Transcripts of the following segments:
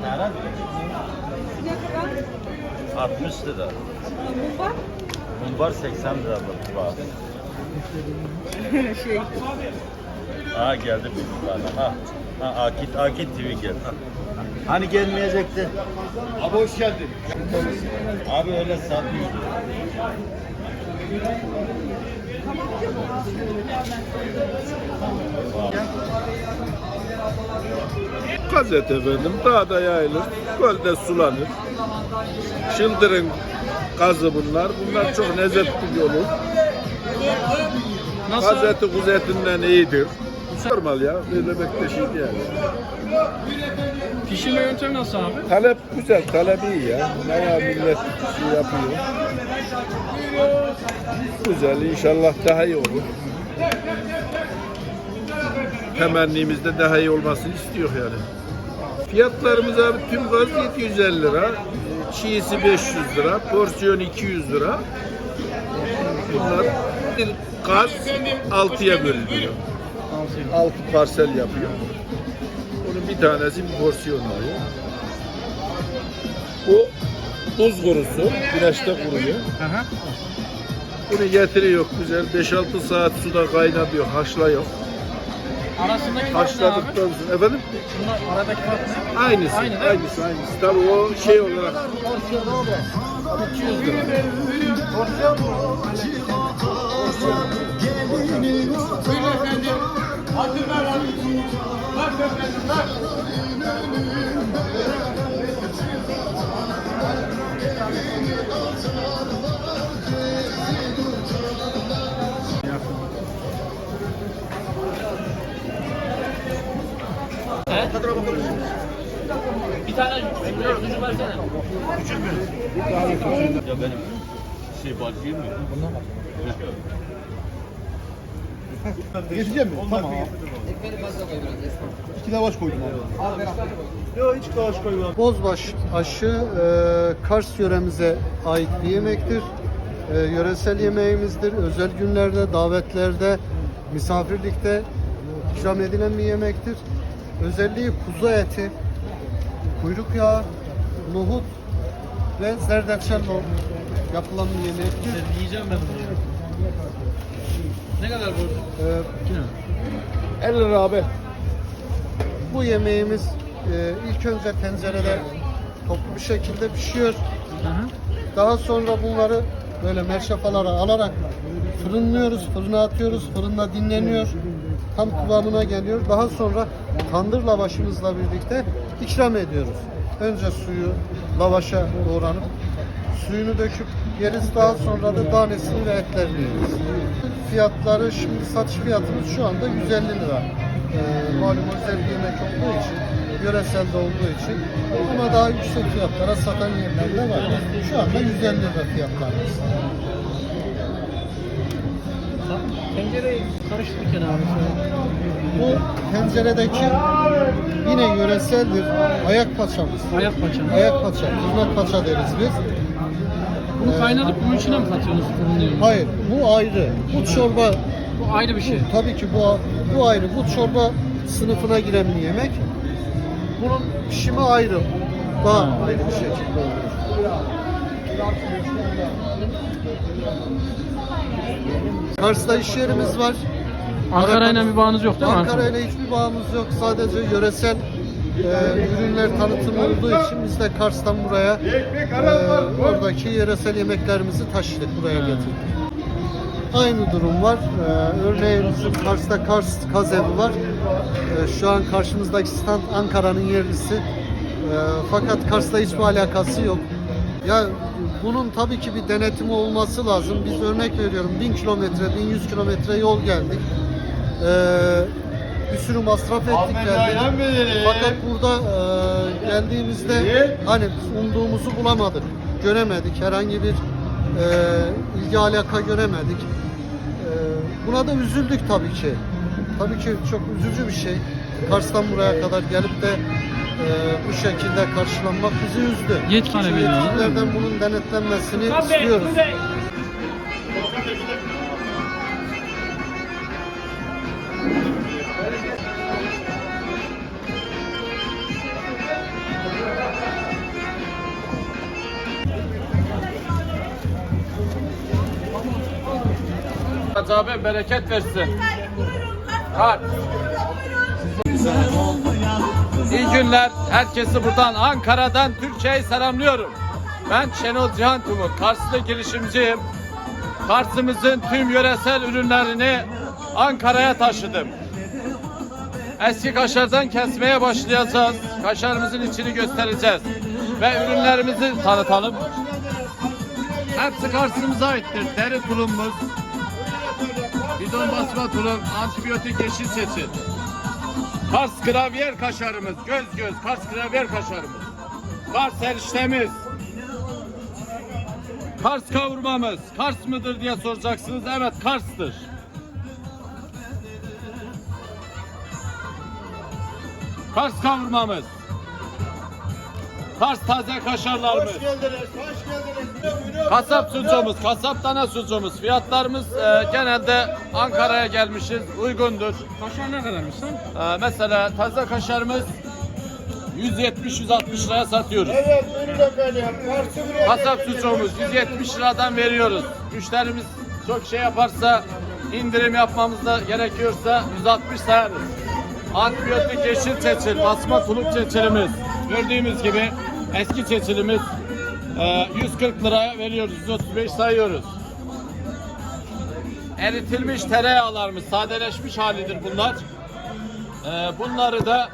Ne kadar? 60 lira. Mumbar? Mumbar 80 lira bak. şey. Aa geldi bir tane. Ha. Ha Akit Akit TV geldi. Ha. Hani gelmeyecekti? Abi hoş geldin. Abi öyle satmıyor. Gazete efendim dağda yayılır, gölde sulanır. Çıldırın gazı bunlar. Bunlar çok lezzetli olur. Gazeti kuzetinden iyidir. Normal ya. Böyle bekle değil yani. Pişirme yöntemi nasıl abi? Talep güzel, talep iyi ya. Bayağı millet şey yapıyor. Güzel, inşallah daha iyi olur. Temennimiz de daha iyi olmasını istiyor yani. Fiyatlarımız abi tüm gaz 750 lira, çiğsi 500 lira, porsiyon 200 lira. Bunlar bir gaz 6'ya bölünüyor. 6 parsel yapıyor. Onun bir tanesi bir porsiyon alıyor. Bu buz kurusu, güneşte kuruyor. Aha. Bunu getiriyor güzel 5-6 saat suda kaynatıyor, haşlıyor. Arasındaki fark ne abi? Haşladıktan sonra efendim Bunlar aradaki fark ne? aynısı, Aynı değil mi? aynısı, aynısı. Tabii o şey olarak 200 lira. Bir versene. Ya benim şey bakayım mı? Geçeceğim mi? Tamam. İki lavaş koydum abi. Yok hiç lavaş koymam. Bozbaş aşı e, Kars yöremize ait bir yemektir. E, yöresel yemeğimizdir. Özel günlerde, davetlerde, misafirlikte ikram edilen bir yemektir. Özelliği kuzu eti, kuyruk yağı, nohut ve zerdeçallo yapılan bir yemektir. Yiyeceğim ben bunu. Ne kadar borcu? E, 50 lira abi. bu yemeğimiz e, ilk önce tencerede toplu bir şekilde pişiyor. Aha. Daha sonra bunları böyle merşafalara alarak fırınlıyoruz, fırına atıyoruz, fırında dinleniyor. Tam kıvamına geliyor. Daha sonra tandır lavaşımızla birlikte ikram ediyoruz. Önce suyu lavaşa doğranıp suyunu döküp yeriz. Daha sonra da tanesini ve etlerini yeriz. Fiyatları şimdi satış fiyatımız şu anda 150 lira. Ee, malum özel bir yemek olduğu için, yöreselde olduğu için ama daha yüksek fiyatlara satan yerler de var. Şu anda 150 lira fiyatlarımız. Tencereyi karıştırırken abi. Bu tenceredeki yine yöreseldir. Ayak paçamız. Ayak paça. Ayak paça, hizmet paça deriz biz. Bunu kaynatıp bunun içine mi katıyorsunuz? Fırınlıyorsunuz? Hayır, bu ayrı. Bu çorba Bu ayrı bir şey. Tabii ki bu bu ayrı. Bu çorba sınıfına giren bir yemek. Bunun pişimi ayrı. Daha ayrı bir şekilde olur. Kars'ta iş yerimiz var. Ankara'yla bir bağınız yok değil mi? Ankara ile hiçbir bağımız yok. Sadece yöresel e, ürünler tanıtımı olduğu için biz de Kars'tan buraya e, oradaki yöresel yemeklerimizi taşıdık, buraya getirdik. Aynı durum var. Ee, örneğin bizim Kars'ta Kars Kaz Evi var. Ee, şu an karşımızdaki stand Ankara'nın yerlisi. Ee, fakat Kars'ta hiçbir alakası yok. Ya bunun tabii ki bir denetimi olması lazım. Biz örnek veriyorum 1000 kilometre, 1100 kilometre yol geldik. Ee, bir sürü masraf ettik geldik. Fakat burada e, geldiğimizde hani umduğumuzu bulamadık. Göremedik. Herhangi bir e, ilgi alaka göremedik. E, buna da üzüldük tabii ki. Tabii ki çok üzücü bir şey. Kars'tan buraya kadar gelip de e, bu şekilde karşılanmak bizi üzdü. Yetkin yetkililerden bunun denetlenmesini Tabii, istiyoruz. Kuzey. Azabe bereket versin. Kalp. Güzel oldu. İyi günler. Herkesi buradan Ankara'dan Türkiye'yi selamlıyorum. Ben Şenol Cihan Tumut. Karslı girişimciyim. Kars'ımızın tüm yöresel ürünlerini Ankara'ya taşıdım. Eski kaşardan kesmeye başlayacağız. Kaşarımızın içini göstereceğiz. Ve ürünlerimizi tanıtalım. Hepsi Kars'ımıza aittir. Deri tulumumuz, bidon basma tulum, antibiyotik yeşil çeçil. Kars gravyer kaşarımız, göz göz Kars gravyer kaşarımız. Kars eriştemiz. Kars kavurmamız. Kars mıdır diye soracaksınız. Evet Kars'tır. Kars kavurmamız. Kars taze kaşarlarımız. Kasap sucuğumuz, kasap dana sucuğumuz. Fiyatlarımız e, genelde Ankara'ya gelmişiz, uygundur. Kaşar ne kadarmış lan? E, mesela taze kaşarımız 170-160 liraya satıyoruz. Evet buyurun efendim. Karşı buraya Kasap sucuğumuz 170 liradan veriyoruz. Müşterimiz çok şey yaparsa indirim yapmamız da gerekiyorsa 160 sayarız. Antibiyotik yeşil çeçil, basma tuluk çeçilimiz. Gördüğümüz gibi eski çeçilimiz e, 140 liraya veriyoruz, 135 sayıyoruz. Eritilmiş tereyağlarımız, sadeleşmiş halidir bunlar. E, bunları da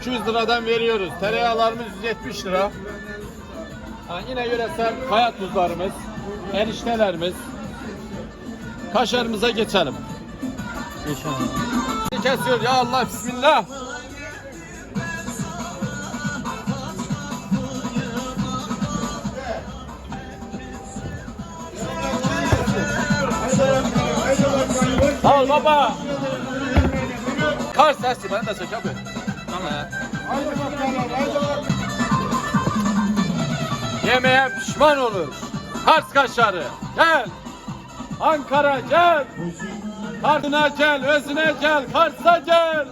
200 liradan veriyoruz. Tereyağlarımız 170 lira. Yine yöresel kaya tuzlarımız, eriştelerimiz. Kaşarımıza geçelim. Geçelim. Kesiyor ya Allah bismillah. Baba. Kar sesi ben de çek abi. Tamam ya. Yemeğe pişman olur. Kars kaşarı. Gel. Ankara gel. Kars'ına gel, özüne gel, Kars'a gel.